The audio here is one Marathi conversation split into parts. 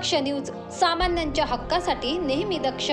दक्ष न्यूज सामान्यांच्या हक्कासाठी नेहमी दक्ष.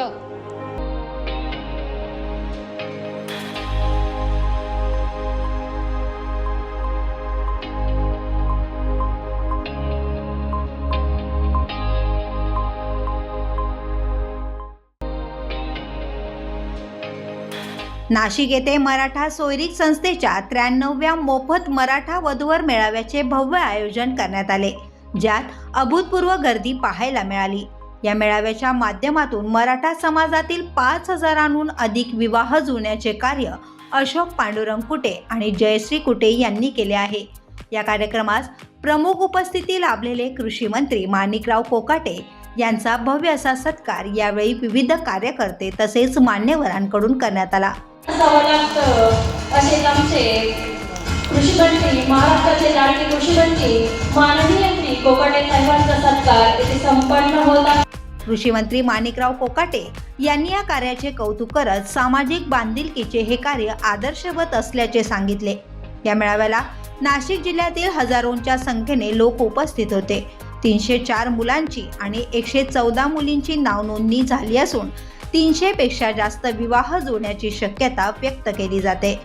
नाशिक येथे मराठा सोयरीक संस्थेच्या त्र्याण्णव्या मोफत मराठा वधूवर मेळाव्याचे भव्य आयोजन करण्यात आले. ज्यात अभूतपूर्व गर्दी पाहायला मिळाली. या मेळाव्याच्या माध्यमातून मराठा समाजातील पाच हजारांहून अधिक विवाह जुळण्याचे कार्य अशोक पांडुरंग कुटे आणि जयश्री कुटे यांनी केले आहे. या कार्यक्रमास प्रमुख उपस्थिती लाभलेले कृषी मंत्री माणिकराव कोकाटे यांचा भव्य असा सत्कार यावेळी विविध कार्यकर्ते तसेच मान्यवरांकडून करण्यात आला. असावं लागतं महाराष्ट्राचे लाडके कृषीमंत्री माननीय श्री कोकाटे साहेबांचा सत्कार येथे संपन्न होता कृषी मंत्री माणिकराव कोकाटे यांनी या कार्याचे कौतुक करत सामाजिक बांधिलकीचे हे कार्य आदर्शवत असल्याचे सांगितले. या मेळाव्याला नाशिक जिल्ह्यातील हजारोंच्या संख्येने लोक उपस्थित होते. तीनशे चार मुलांची आणि एकशे चौदा मुलींची नावनोंदणी झाली असून तीनशे पेक्षा जास्त विवाह जुळण्याची शक्यता व्यक्त केली जाते.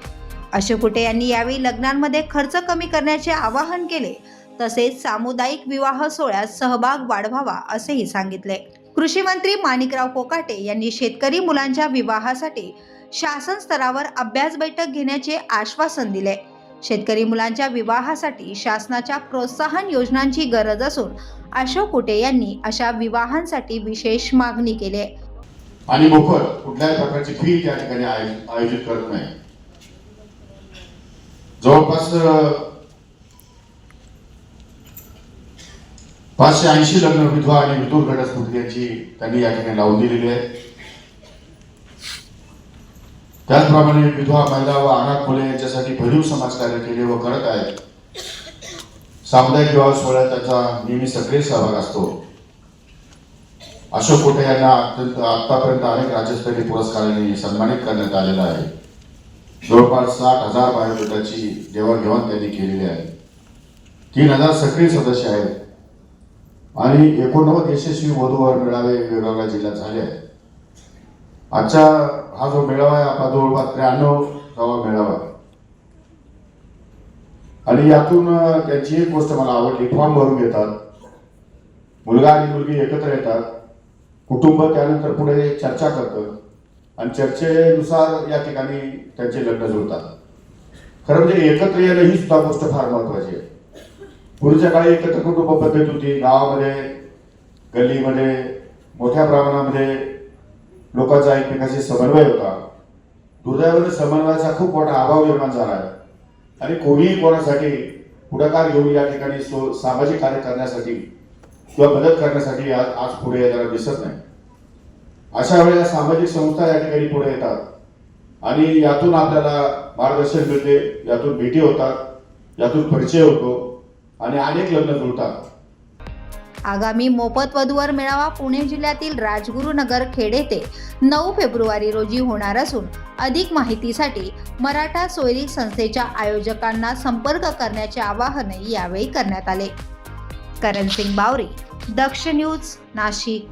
अशोक कुटे यांनी यावेळी लग्नांमध्ये खर्च कमी करण्याचे आवाहन केले. तसेच सामुदायिक विवाह सोहळ्यात सहभाग वाढवावा असेही सांगितले. कृषी मंत्री माणिकराव कोकाटे यांनी शेतकरी मुलांच्या विवाहासाठी शासन स्तरावर अभ्यास बैठक घेण्याचे आश्वासन दिले. शेतकरी मुलांच्या विवाहासाठी शासनाच्या प्रोत्साहन योजनांची गरज असून अशोक कुटे यांनी अशा विवाहांसाठी विशेष मागणी केली. आहे आणि मोफत कुठल्याही प्रकारची फी त्या ठिकाणी आयोजित आयोजित करत नाही. जवळपास पाचशे ऐंशी लग्न विधवा आणि विदूर घटस्फोटी यांची त्यांनी या ठिकाणी लावून दिलेली आहे. त्याचप्रमाणे विधवा महिला व अनाथ मुले यांच्यासाठी भरीव समाजकार्य केले व करत आहेत. सामुदायिक विवाह सोहळ्यात त्याचा नेहमी सक्रिय सहभाग असतो. अशोक कोटे यांना अत्यंत आतापर्यंत अनेक राज्यस्तरीय पुरस्कारांनी सन्मानित करण्यात आलेला आहे. जवळपास साठ हजार बायोडेटाची देवाणघेवाण त्यांनी केलेली आहे. तीन हजार सक्रिय सदस्य आहेत. आणि एकोणनव्वद यशस्वी वधूवर मेळावे वेगवेगळ्या जिल्ह्यात झाले आहेत. आजचा हा जो मेळावा आहे आपला जवळपास त्र्याण्णव गावा मेळावा आहे. आणि यातून त्यांची एक गोष्ट मला आवडली फॉर्म भरून घेतात. मुलगा आणि मुलगी एकत्र येतात. कुटुंब त्यानंतर पुढे चर्चा करतं आणि चर्चेनुसार या ठिकाणी त्यांचे लग्न जुळतात. खरं म्हणजे एकत्र येणं ही सुद्धा गोष्ट फार महत्वाची आहे. पूर्वीच्या काळी एकत्र कुटुंब पद्धत होती. गावामध्ये गल्लीमध्ये मोठ्या प्रमाणामध्ये लोकांचा एकमेकाशी समन्वय होता. दुर्दैवाने समन्वयाचा खूप मोठा अभाव निर्माण झाला. आहे आणि कोणीही कोणासाठी पुढाकार घेऊन या ठिकाणी सो सामाजिक कार्य करण्यासाठी किंवा मदत करण्यासाठी आज आज पुढे येताना दिसत नाही. अशा वेळेला सामाजिक संस्था या ठिकाणी पुढे येतात. आणि यातून आपल्याला मार्गदर्शन मिळते यातून भेटी होतात यातून परिचय होतो. आणि अनेक लग्न जुळतात. आगामी मोफत वधूवर मेळावा पुणे जिल्ह्यातील राजगुरुनगर खेड येथे नऊ फेब्रुवारी रोजी होणार असून अधिक माहितीसाठी मराठा सोयरी संस्थेच्या आयोजकांना संपर्क करण्याचे आवाहनही यावेळी करण्यात आले. करण सिंग बावरी दक्ष न्यूज नाशिक.